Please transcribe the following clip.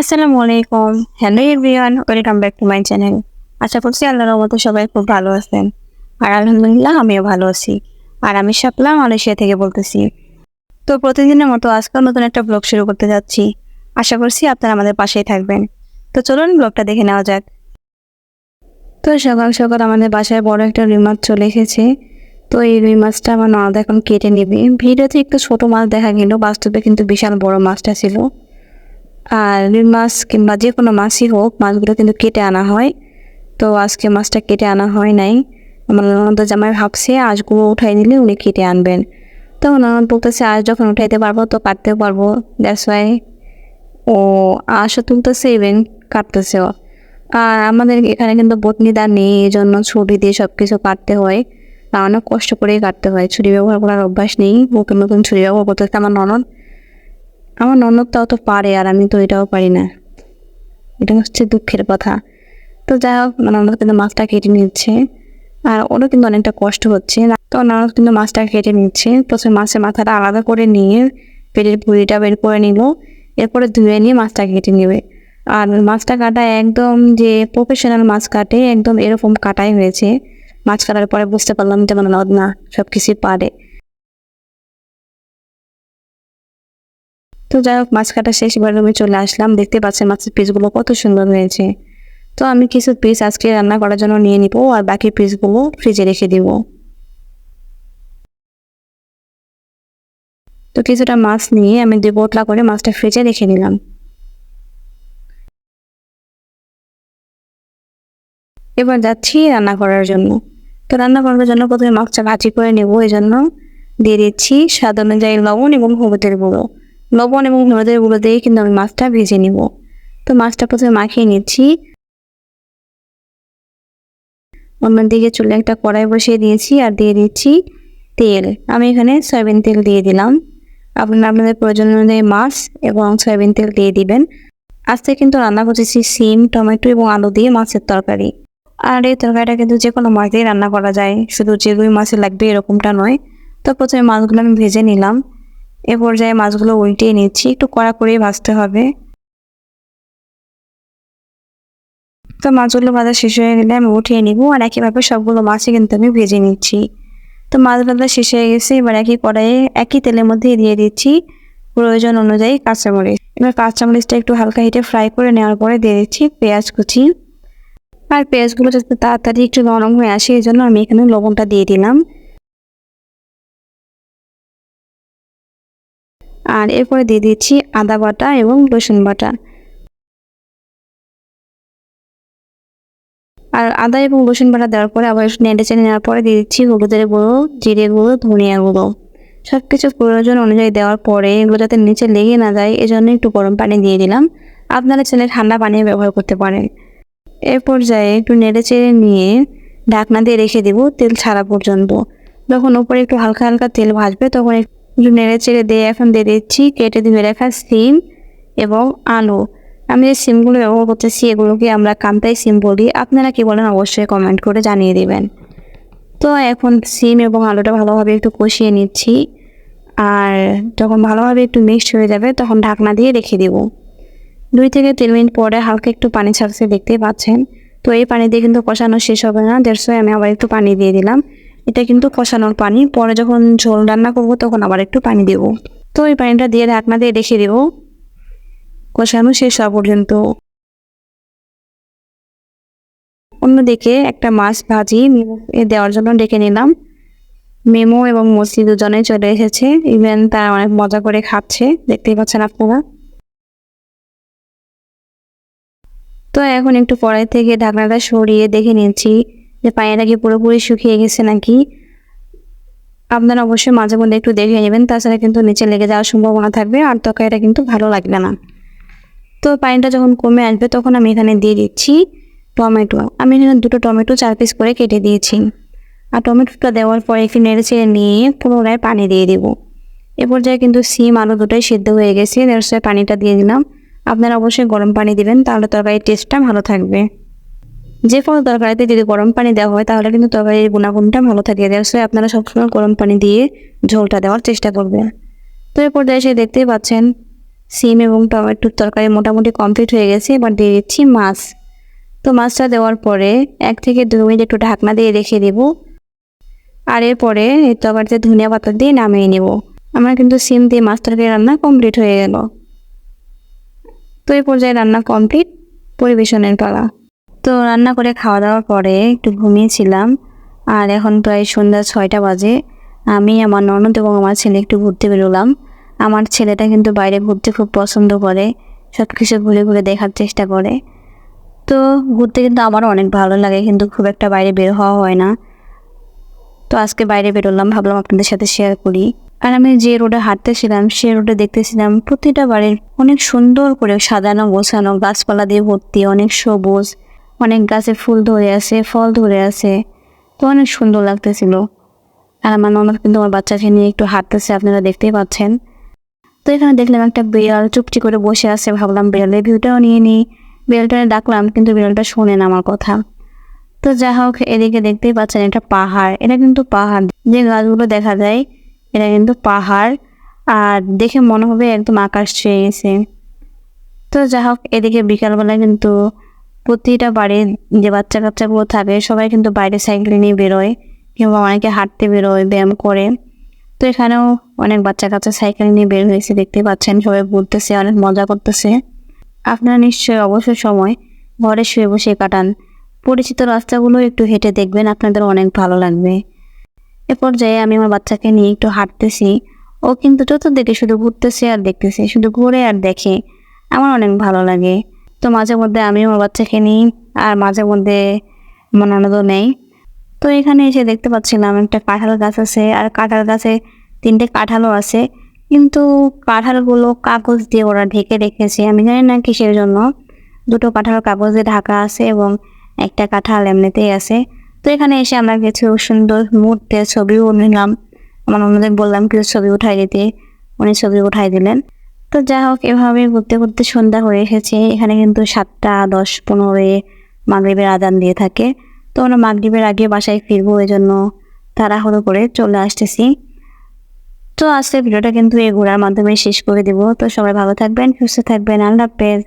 আসসালামু আলাইকুম। Hello everyone welcome back to my channel আশা করছি আল্লাহর মতো সবাই খুব ভালো আছেন। আর আলহামদুলিল্লাহ আমিও ভালো আছি। আর আমি শাপলা, মালয়েশিয়া থেকে বলতেছি। তো প্রতিদিনের মতো আজকাল নতুন একটা ব্লগ শুরু করতে যাচ্ছি। আশা করছি আপনারা আমাদের পাশেই থাকবেন। তো চলুন ব্লগটা দেখে নেওয়া যাক। তো সকাল সকাল আমাদের বাসায় বড় একটা রুই মাছ চলে এসেছে। তো এই রুই মাছটা আমার ননদ এখন কেটে নেবে। ভিডিওতে একটু ছোট মাছ দেখা গেল বাস্তবে কিন্তু বিশাল বড় মাছটা ছিল। আর রুই মাছ কিংবা যে কোনো মাছই হোক, মাছগুলো কিন্তু কেটে আনা হয়। তো আজকে মাছটা কেটে আনা হয় নাই। আমার ননদ জামাই ভাবছে আজগুলো উঠাই নিলে উনি কেটে আনবেন। তো ননদ বলতেছে আজ যখন উঠাইতে পারব তো কাটতেও পারব। দ্যাটস ওয়াই ও আশা তুলতেছে ইভেন কাটতেছেও। আর আমাদের এখানে কিন্তু বটনিদা নেই এই জন্য ছুরি দিয়ে সব কিছু কাটতে হয়। তা অনেক কষ্ট করেই কাটতে হয়। ছুরি ব্যবহার করার অভ্যাস নেই, নতুন নতুন ছুরি ব্যবহার করতে আমার ননদ। আমার ননদটাও তো পারে আর আমি তো এটাও পারি না। এটা হচ্ছে দুঃখের কথা। তো যাই হোক, ননদ কিন্তু মাছটা কেটে নিচ্ছে। আর ওরও কিন্তু অনেকটা কষ্ট হচ্ছে। তো ননদ কিন্তু মাছটা কেটে নিচ্ছে। প্রথমে মাছের মাথাটা আলাদা করে নিয়ে পেটের ভুড়িটা বের করে নিল। এরপরে ধুয়ে নিয়ে মাছটা কেটে নেবে। আর মাছটা কাটা একদম যে প্রফেশনাল মাছ কাটে, একদম এরকম কাটাই হয়েছে। মাছ কাটার পরে বুঝতে পারলাম যে ননদ না সব কিছুই পারে। তো যাই হোক, মাছ কাটা শেষ, এবার রুমে চলে আসলাম। দেখতে পাচ্ছেন মাছের পিসগুলো কত সুন্দর হয়েছে। তো আমি কিছু পিস আজকে রান্না করার জন্য নিয়ে নিব আর বাকি পিসগুলো ফ্রিজে রেখে দিব। তো কিছুটা মাছ নিয়ে আমি দুই বোতলা করে মাছটা ফ্রিজে রেখে নিলাম এবার যাচ্ছি রান্না করার জন্য। তো রান্না করার জন্য প্রথমে মাছটা ভাজি করে নেব এই জন্য দিয়ে দিচ্ছি স্বাদ অনুযায়ী লবণ এবং হলুদের গুঁড়ো। লবণ এবং হলুদের গুঁড়ো দিয়ে কিন্তু আমি মাছটা ভেজে নিব। তো মাছটা প্রথমে মাখিয়ে নিচ্ছি। অন্যদিকে চুলে একটা কড়াই বসিয়ে দিয়েছি আর দিয়ে দিচ্ছি তেল। আমি এখানে সয়াবিন তেল দিয়ে দিলাম। আপনারা আপনাদের প্রয়োজন অনুযায়ী মাছ এবং সয়াবিন তেল দিয়ে দিবেন। আজকে কিন্তু রান্না করতেছি সিম, টমেটো এবং আলু দিয়ে মাছের তরকারি। আর এই তরকারিটা কিন্তু যে কোনো মাছ দিয়ে রান্না করা যায়। শুধু যে রুই মাছের লাগবে এরকমটা নয়। তো প্রথমে মাছগুলো আমি ভেজে নিলাম। এ পর্যায়ে মাছগুলো উল্টিয়ে নিচ্ছি। একটু কড়া করে ভাজতে হবে। তো মাছগুলো ভাজা শেষ হয়ে গেলে আমি উঠিয়ে নিব আর একইভাবে সবগুলো মাছই কিন্তু আমি ভেজে নিচ্ছি। তো মাছ ভাজা শেষ হয়ে গেছে। এবার একই কড়াইয়ে একই তেলের মধ্যে দিয়ে দিচ্ছি প্রয়োজন অনুযায়ী কাঁচামরিচ। এবার কাঁচামরিচটা একটু হালকা হিটে ফ্রাই করে নেওয়ার পরে দিয়ে দিচ্ছি পেঁয়াজ কুচি। আর পেঁয়াজগুলো যাতে তাড়াতাড়ি একটু নরম হয়ে আসে, এই জন্য আমি এখানে লবণটা দিয়ে দিলাম। আর এরপরে দিয়ে দিচ্ছি আদা বাটা এবং রসুন বাটা। আর আদা এবং রসুন বাটা দেওয়ার পরে আবার নেড়ে চেড়ে নেওয়ার পরে দিয়ে দিচ্ছি হলুদের গুঁড়ো, জিরে গুঁড়ো, ধনিয়া গুঁড়ো। সব কিছু প্রয়োজন অনুযায়ী দেওয়ার পরে এগুলো যাতে নিচে লেগে না যায় এই জন্য একটু গরম পানি দিয়ে দিলাম। আপনারা চাইলে ঠান্ডা পানি ব্যবহার করতে পারেন। এর পর্যায়ে একটু নেড়ে চেড়ে নিয়ে ঢাকনা দিয়ে রেখে দেবো তেল ছাড়া পর্যন্ত। যখন উপরে একটু হালকা হালকা তেল ভাজবে, তখন একটু নেড়ে চেড়ে দিয়ে এখন দিয়ে দিচ্ছি, কেটে দিয়ে রাখা সিম এবং আলু। আমি যে সিমগুলো ব্যবহার করতেছি, এগুলোকে আমরা কান্তাই সিম বলি। আপনারা কি বলেন অবশ্যই কমেন্ট করে জানিয়ে দেবেন। তো এখন সিম এবং আলুটা ভালোভাবে একটু কষিয়ে নিচ্ছি। আর যখন ভালোভাবে একটু মিক্সড হয়ে যাবে, তখন ঢাকনা দিয়ে রেখে দেব। দুই থেকে তিন মিনিট পরে হালকা একটু পানি ছাড়ছে, দেখতেই পাচ্ছেন। তো এই পানি দিয়ে কিন্তু কষানো শেষ হবে না দেড়শো আমি আবার একটু পানি দিয়ে দিলাম। এটা কিন্তু কষানোর পানি। পরে যখন ঝোল রান্না করব, তখন আবার একটু পানি দেব। তো এই পানিটা দিয়ে ঢাকনা দিয়ে রেখে দেবো। কষানো শেষ হওয়া পর্যন্ত। অন্যদিকে একটা মাছ ভাজি দেওয়ার জন্য ডেকে নিলাম। মেমো এবং মসি দুজনে চলে এসেছে। ইভেন তারা অনেক মজা করে খাচ্ছে। দেখতেই পাচ্ছেন আপনারা। তো এখন একটু কড়াই থেকে ঢাকনাটা সরিয়ে দেখে নিচ্ছি। যে পানিটা কি পুরোপুরি শুকিয়ে গেছে নাকি? আপনারা অবশ্যই মাঝে মধ্যে একটু দেখে নেবেন, তাছাড়া কিন্তু নিচে লেগে যাওয়ার সম্ভাবনা থাকবে আর তরকারিটা কিন্তু ভালো লাগবে না। তো পানিটা যখন কমে আসবে তখন আমি এখানে দিয়ে দিচ্ছি টমেটো। আমি এখানে দুটো টমেটো চার পিস করে কেটে দিয়েছি। আর টমেটোটা দেওয়ার পরে একটু নেড়ে চেড়ে নিয়ে পুনরায় পানি দিয়ে দেব। এ পর্যায়ে কিন্তু সিম আলু দুটোই সিদ্ধ হয়ে গেছে দেড়শো পানিটা দিয়ে দিলাম। আপনারা অবশ্যই গরম পানি দিবেন, তাহলে তরকারির টেস্টটা ভালো থাকবে। যে কোনো তরকারিতে যদি গরম পানি দেওয়া হয়, তাহলে কিন্তু তরকারির গুণাগুণটা ভালো থাকে। দেড়শো আপনারা সবসময় গরম পানি দিয়ে ঝোলটা দেওয়ার চেষ্টা করবেন। তো এ পর্যায়ে এসে দেখতেই পাচ্ছেন, সিম এবং টমেটোর তরকারি মোটামুটি কমপ্লিট হয়ে গেছে। এবার দিয়ে দিচ্ছি মাছ। তো মাছটা দেওয়ার পরে এক থেকে দু মিনিট একটু ঢাকনা দিয়ে রেখে দেবো। আর এরপরে এই তরকারিতে ধনিয়া পাতা দিয়ে নামিয়ে নেব। আমার কিন্তু সিম দিয়ে মাছ তরকারি রান্না কমপ্লিট হয়ে গেল। তো এই পর্যায়ে রান্না কমপ্লিট পরিবেশনের পালা। তো রান্না করে খাওয়া দাওয়ার পরে একটু ঘুমিয়েছিলাম। আর এখন প্রায় সন্ধ্যা ছয়টা বাজে। আমি, আমার ননদ এবং আমার ছেলে একটু ঘুরতে বেরোলাম। আমার ছেলেটা কিন্তু বাইরে ঘুরতে খুব পছন্দ করে। সব কিছু ঘুরে ঘুরে দেখার চেষ্টা করে। তো ঘুরতে কিন্তু আমারও অনেক ভালো লাগে, কিন্তু খুব একটা বাইরে বের হওয়া হয় না। তো আজকে বাইরে বেরোলাম, ভাবলাম আপনাদের সাথে শেয়ার করি। আর আমি যে রোডে হাঁটতেছিলাম, সে রোডে দেখতেছিলাম প্রতিটা বাড়ির অনেক সুন্দর করে সাজানো গোছানো, গাছপালা দিয়ে ভর্তি, অনেক সবুজ। অনেক গাছে ফুল ধরে আছে, ফল ধরে আছে। তো অনেক সুন্দর লাগতেছিল। আর আমার ননদ কিন্তু আমার বাচ্চাকে নিয়ে একটু হাঁটতেছে, আপনারা দেখতেই পাচ্ছেন। তো এখানে দেখলাম একটা বিড়াল চুপটি করে বসে আছে, ভাবলাম বিড়ালের ভিউটাও নিয়ে নিই। বিড়ালটা ডাকলাম, কিন্তু বিড়ালটা শোনে না আমার কথা। তো যা হোক, এদিকে দেখতেই পাচ্ছেন এটা পাহাড়। এটা কিন্তু পাহাড়। যে গাছগুলো দেখা যায়, এটা কিন্তু পাহাড়। আর দেখে মনে হবে একদম আকাশ ছুঁয়ে গেছে। তো যা হোক, এদিকে বিকালবেলা কিন্তু প্রতিটা বাড়ির যে বাচ্চা কাচ্চাগুলো থাকে, সবাই কিন্তু বাইরে সাইকেল নিয়ে বেরোয় কিংবা অনেকে হাঁটতে বেরোয়, ব্যায়াম করে। তো এখানেও অনেক বাচ্চা কাচ্চা সাইকেল নিয়ে বের হয়েছে, দেখতে পাচ্ছেন, সবাই ঘুরতেছে, অনেক মজা করতেছে। আপনারা নিশ্চয়ই অবসর সময় ঘরে শুয়ে বসে কাটান। পরিচিত রাস্তাগুলো একটু হেঁটে দেখবেন, আপনাদের অনেক ভালো লাগবে। এ পর্যায়ে আমি আমার বাচ্চাকে নিয়ে একটু হাঁটতেছি। ও কিন্তু চতুর্দিকে শুধু ঘুরতেছে আর দেখতেছে, শুধু ঘুরে আর দেখে। আমার অনেক ভালো লাগে। তো মাঝে মধ্যে আমি আমার বাচ্চাকে নিই, আর মাঝে মধ্যে আমার ননদও নেই। তো এখানে এসে দেখতে পাচ্ছিলাম একটা কাঁঠাল গাছ আছে, আর কাঁঠাল গাছে তিনটে কাঁঠালও আছে। কিন্তু কাঁঠালগুলো কাগজ দিয়ে ওরা ঢেকে রেখেছে, আমি জানি না কিসের জন্য। দুটো কাঁঠাল কাগজে ঢাকা আছে এবং একটা কাঁঠাল এমনিতেই আছে। তো এখানে এসে আমরা কিছু সুন্দর মুহূর্তে ছবিও নিলাম। আমার অন্যদের বললাম কিছু ছবি উঠাই দিতে, উনি ছবি উঠাই দিলেন। তো যাই হোক এভাবে ঘুরতে ঘুরতে সন্ধ্যা হয়ে এসেছে। এখানে কিন্তু সাতটা, দশ, পনেরোয়ে মাগরীবের আদান দিয়ে থাকে। তো আমরা মাগরীবের আগে বাসায় ফিরবো এই জন্য তাড়াহুড়ো করে চলে আসতেছি। তো আজকে ভিডিওটা কিন্তু এই ঘোরার মাধ্যমে শেষ করে দিব। তো সবাই ভালো থাকবেন, সুস্থ থাকবেন। আল্লাহ হাফেজ।